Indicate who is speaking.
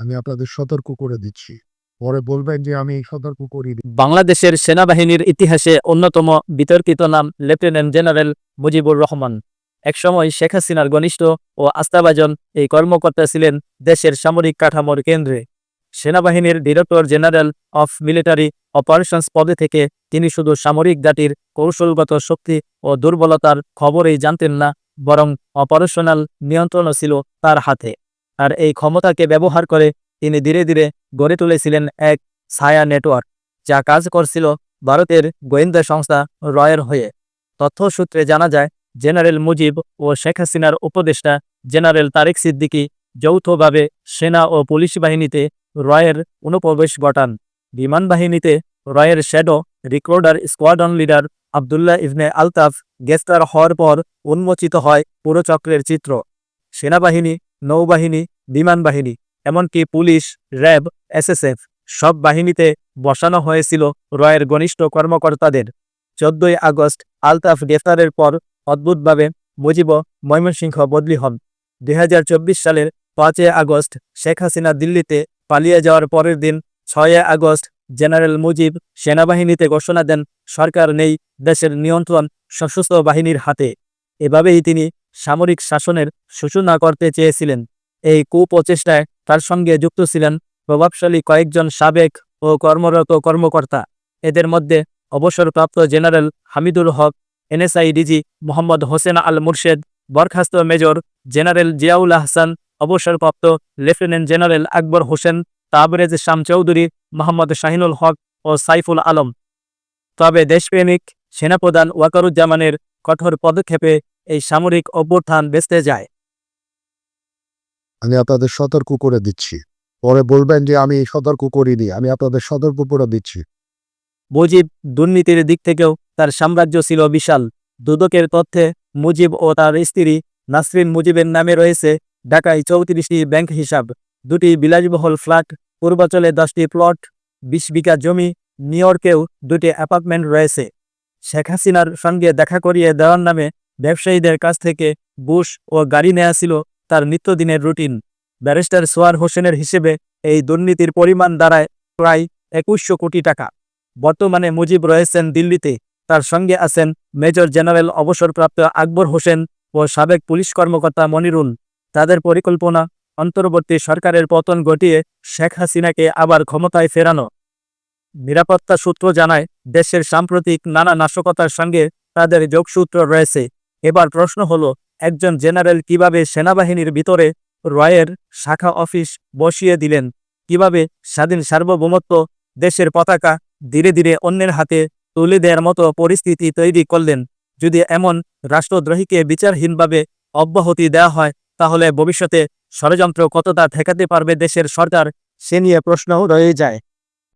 Speaker 1: আমি আপনাদের সতর্ক করে দিচ্ছি। পরে বলবেন যে আমি সতর্ক করিনি।
Speaker 2: বাংলাদেশের সেনাবাহিনীর ইতিহাসে অন্যতম বিতর্কিত নাম লেফটেন্যান্ট জেনারেল মুজিবুর রহমান। একসময় শেখ হাসিনার ঘনিষ্ঠ ও আস্থাভাজন এই কর্মকর্তা ছিলেন দেশের সামরিক কাঠামোর কেন্দ্রে। সেনাবাহিনীর director general of military operations পদে থেকে তিনি শুধু সামরিক জাতির কৌশলগত শক্তি ও দুর্বলতার খবরেই জানতেন না, বরং অপারেশনাল নিয়ন্ত্রণও ছিল তার হাতে। আর এই ক্ষমতাকে ব্যবহার করে তিনি ধীরে ধীরে গড়ে তুলেছিলেন এক ছায়া নেটওয়ার্ক, যা কাজ করছিল ভারতের গোয়েন্দা সংস্থা রয়ের হয়ে। তথ্যসূত্রে জানা যায়, জেনারেল মুজিব ও শেখ হাসিনার উপদেষ্টা জেনারেল তারেক সিদ্দিকী যৌথভাবে সেনা ও পুলিশ বাহিনীতে রয়ের অনুপ্রবেশ ঘটান। বিমান বাহিনীতে রয়ের shadow recruiter squadron leader Abdullah Ibne Altaf গ্রেফতার হওয়ার পর উন্মোচিত হয় পুরো চক্রের চিত্র। সেনাবাহিনী নৌবাহিনী, বিমান বাহিনী, এমনকি পুলিশ, র্যাব, এসএসএফ, সব বাহিনীতে বসানো হয়েছিল রয়ের ঘনিষ্ঠ কর্মকর্তাদের। চোদ্দই আগস্ট আলতাফ গ্রেফতারের পর অদ্ভুতভাবে মুজিব ময়মনসিংহ বদলি হন। দুই হাজার চব্বিশ সালের পাঁচই আগস্ট শেখ হাসিনা দিল্লিতে পালিয়ে যাওয়ার পরের দিন ছয় আগস্ট জেনারেল মুজিব সেনাবাহিনীতে ঘোষণা দেন, সরকার নেই, দেশের নিয়ন্ত্রণ সশস্ত্র বাহিনীর হাতে। এভাবেই তিনি সামরিক শাসনের সূচনা করতে চেয়েছিলেন। এই কুপ্রচেষ্টায় তার সঙ্গে যুক্ত ছিলেন প্রভাবশালী কয়েকজন সাবেক ও কর্মরত কর্মকর্তা। এদের মধ্যে অবসরপ্রাপ্ত general Hamidul Haque, NSI DG Mohammad Hossain Al Murshed, বরখাস্ত মেজর জেনারেল জিয়াউল আহসান, অবসরপ্রাপ্ত লেফটেন্যান্ট জেনারেল আকবর হোসেন, তাবরেজ শাম চৌধুরী, মোহাম্মদ শাহিনুল হক ও সাইফুল আলম। তবে দেশপ্রেমিক সেনাপ্রধান ওয়াকারুজ্জামানের কঠোর পদক্ষেপে এই সামরিক অভ্যুত্থান বেঁচতে যায়।
Speaker 1: আমি আপনাদের সতর্ক করে দিচ্ছি। পরে বলবেন যে আমি সতর্ক করিনি আমি আপনাদের সতর্ক করে দিচ্ছি।
Speaker 2: মুজিব দুর্নীতির দিক থেকেও তার সাম্রাজ্য ছিল বিশাল। দুদকের তথ্যে মুজিব ও তার স্ত্রী নাসরিন মুজিবের নামে রয়েছে ঢাকায় চৌত্রিশটি ব্যাংক হিসাব দুটি বিলাসবহুল ফ্ল্যাট পূর্বাচলে দশটি প্লট বিশ বিঘা জমি নিউ ইয়র্কেও দুটি অ্যাপার্টমেন্ট রয়েছে। শেখ হাসিনার সঙ্গে দেখা করিয়ে দেওয়ার নামে ব্যবসায়ীদের কাছ থেকে বুশ ও গাড়ি নেওয়া ছিল তার নিত্যদিনের রুটিন। ব্যারিস্টার সোয়ার হোসেনের হিসেবে এই দুর্নীতির পরিমাণ দাঁড়ায় প্রায় একুশশো কোটি টাকা। বর্তমানে মুজিব রয়েছেন দিল্লিতে। তার সঙ্গে আছেন মেজর জেনারেল অবসরপ্রাপ্ত আকবর হোসেন ও সাবেক পুলিশ কর্মকর্তা মনিরুল। তাদের পরিকল্পনা, অন্তর্বর্তী সরকারের পতন ঘটিয়ে শেখ হাসিনাকে আবার ক্ষমতায় ফেরানো। নিরাপত্তা সূত্র জানায়, দেশের সাম্প্রতিক নানা নাশকতার সঙ্গে তাদের যোগসূত্র রয়েছে। এবার প্রশ্ন হল, একজন জেনারেল কীভাবে সেনাবাহিনীর ভিতরে রয়ের শাখা অফিস বসিয়ে দিলেন? কীভাবে স্বাধীন সার্বভৌমত্ব দেশের পতাকা ধীরে ধীরে অন্যের হাতে তুলে দেওয়ার মতো পরিস্থিতি তৈরি করলেন? যদি এমন রাষ্ট্রদ্রোহীকে বিচারহীনভাবে অব্যাহতি দেওয়া হয়, তাহলে ভবিষ্যতে ষড়যন্ত্র কতটা ঠেকাতে পারবে দেশের সরকার? সে নিয়ে প্রশ্নও রয়ে যায়।